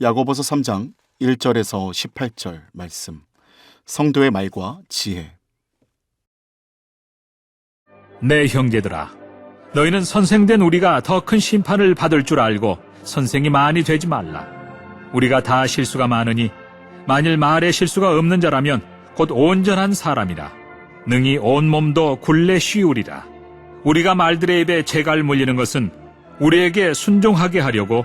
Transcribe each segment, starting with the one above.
야고보서 3장 1절에서 18절 말씀. 성도의 말과 지혜. 내 형제들아, 너희는 선생된 우리가 더 큰 심판을 받을 줄 알고 선생이 많이 되지 말라. 우리가 다 실수가 많으니 만일 말에 실수가 없는 자라면 곧 온전한 사람이라. 능히 온 몸도 굴레 쉬우리라. 우리가 말들의 입에 재갈 물리는 것은 우리에게 순종하게 하려고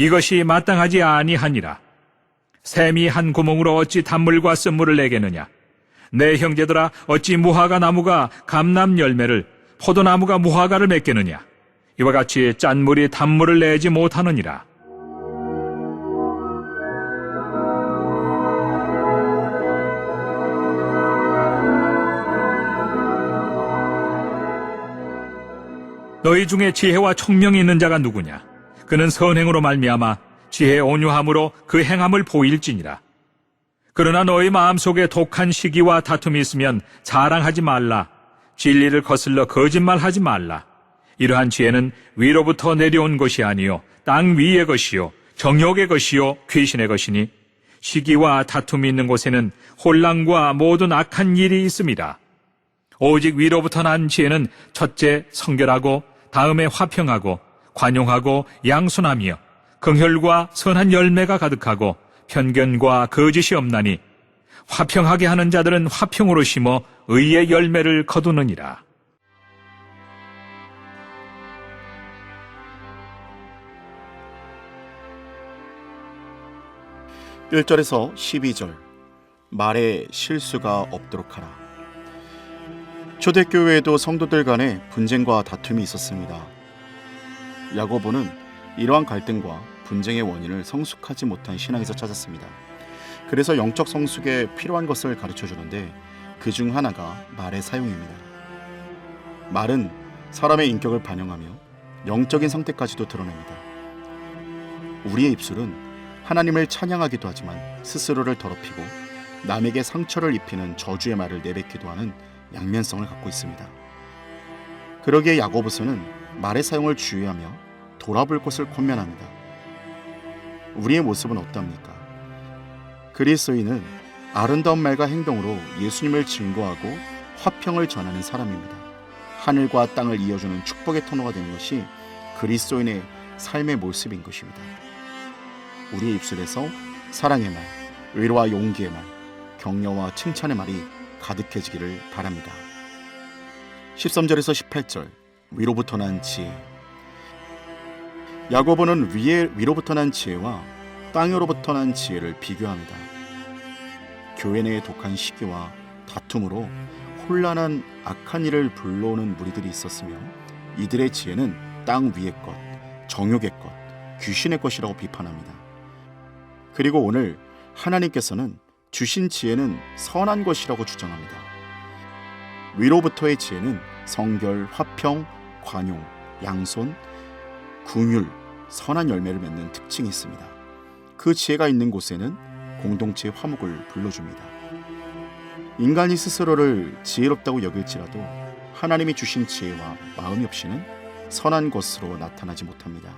이것이 마땅하지 아니하니라. 샘이 한 구멍으로 어찌 단물과 쓴물을 내겠느냐? 내 형제들아 어찌 무화과 나무가 감남 열매를 포도나무가 무화과를 맺겠느냐? 이와 같이 짠물이 단물을 내지 못하느니라. 너희 중에 지혜와 총명이 있는 자가 누구냐? 그는 선행으로 말미암아 지혜 온유함으로 그 행함을 보일지니라. 그러나 너희 마음속에 독한 시기와 다툼이 있으면 자랑하지 말라. 진리를 거슬러 거짓말하지 말라. 이러한 지혜는 위로부터 내려온 것이 아니요 땅 위의 것이요 정욕의 것이요 귀신의 것이니 시기와 다툼이 있는 곳에는 혼란과 모든 악한 일이 있습니다. 오직 위로부터 난 지혜는 첫째 성결하고 다음에 화평하고 관용하고 양순하며 긍혈과 선한 열매가 가득하고 편견과 거짓이 없나니 화평하게 하는 자들은 화평으로 심어 의의 열매를 거두느니라. 1절에서 12절. 말에 실수가 없도록 하라. 초대교회에도 성도들 간에 분쟁과 다툼이 있었습니다. 야고보는 이러한 갈등과 분쟁의 원인을 성숙하지 못한 신앙에서 찾았습니다. 그래서 영적 성숙에 필요한 것을 가르쳐 주는데 그 중 하나가 말의 사용입니다. 말은 사람의 인격을 반영하며 영적인 상태까지도 드러냅니다. 우리의 입술은 하나님을 찬양하기도 하지만 스스로를 더럽히고 남에게 상처를 입히는 저주의 말을 내뱉기도 하는 양면성을 갖고 있습니다. 그러기에 야고보서는 말의 사용을 주의하며 돌아볼 것을 권면합니다. 우리의 모습은 어떻습니까? 그리스도인은 아름다운 말과 행동으로 예수님을 증거하고 화평을 전하는 사람입니다. 하늘과 땅을 이어주는 축복의 터너가 되는 것이 그리스도인의 삶의 모습인 것입니다. 우리의 입술에서 사랑의 말, 의로와 용기의 말, 격려와 칭찬의 말이 가득해지기를 바랍니다. 13절에서 18절 위로부터 난 지혜 야고보는 위에 위로부터 난 지혜와 땅으로부터 난 지혜를 비교합니다. 교회 내의 독한 시기와 다툼으로 혼란한 악한 일을 불러오는 무리들이 있었으며 이들의 지혜는 땅 위의 것, 정욕의 것, 귀신의 것이라고 비판합니다. 그리고 오늘 하나님께서는 주신 지혜는 선한 것이라고 주장합니다. 위로부터의 지혜는 성결, 화평, 관용, 양손, 궁율, 선한 열매를 맺는 특징이 있습니다. 그 지혜가 있는 곳에는 공동체의 화목을 불러줍니다. 인간이 스스로를 지혜롭다고 여길지라도 하나님이 주신 지혜와 마음이 없이는 선한 것으로 나타나지 못합니다.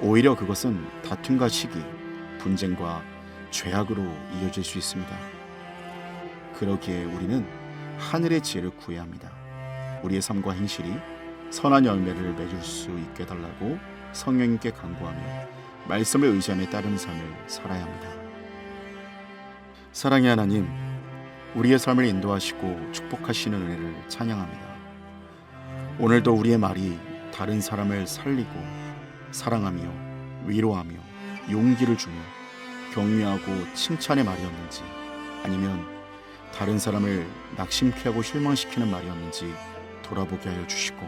오히려 그것은 다툼과 시기, 분쟁과 죄악으로 이어질 수 있습니다. 그러기에 우리는 하늘의 지혜를 구해야 합니다. 우리의 삶과 행실이 선한 열매를 맺을 수 있게 달라고 성령님께 간구하며 말씀을 의지함에 따르는 삶을 살아야 합니다. 사랑의 하나님, 우리의 삶을 인도하시고 축복하시는 은혜를 찬양합니다. 오늘도 우리의 말이 다른 사람을 살리고 사랑하며 위로하며 용기를 주며 격려하고 칭찬의 말이었는지 아니면 다른 사람을 낙심케 하고 실망시키는 말이었는지 돌아보게 하여 주시고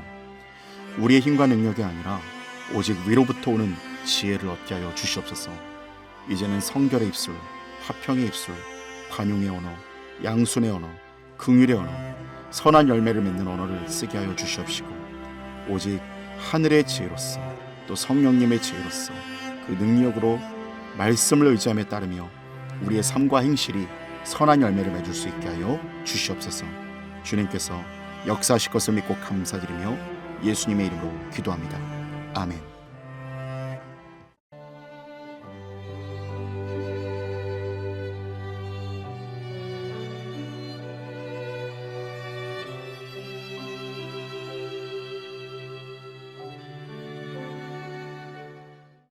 우리의 힘과 능력이 아니라 오직 위로부터 오는 지혜를 얻게 하여 주시옵소서. 이제는 성결의 입술, 화평의 입술, 관용의 언어, 양순의 언어, 긍휼의 언어, 선한 열매를 맺는 언어를 쓰게 하여 주시옵시고 오직 하늘의 지혜로서 또 성령님의 지혜로서 그 능력으로 말씀을 의지함에 따르며 우리의 삶과 행실이 선한 열매를 맺을 수 있게 하여 주시옵소서. 주님께서 역사하실 것을 믿고 감사드리며 예수님의 이름으로 기도합니다. 아멘.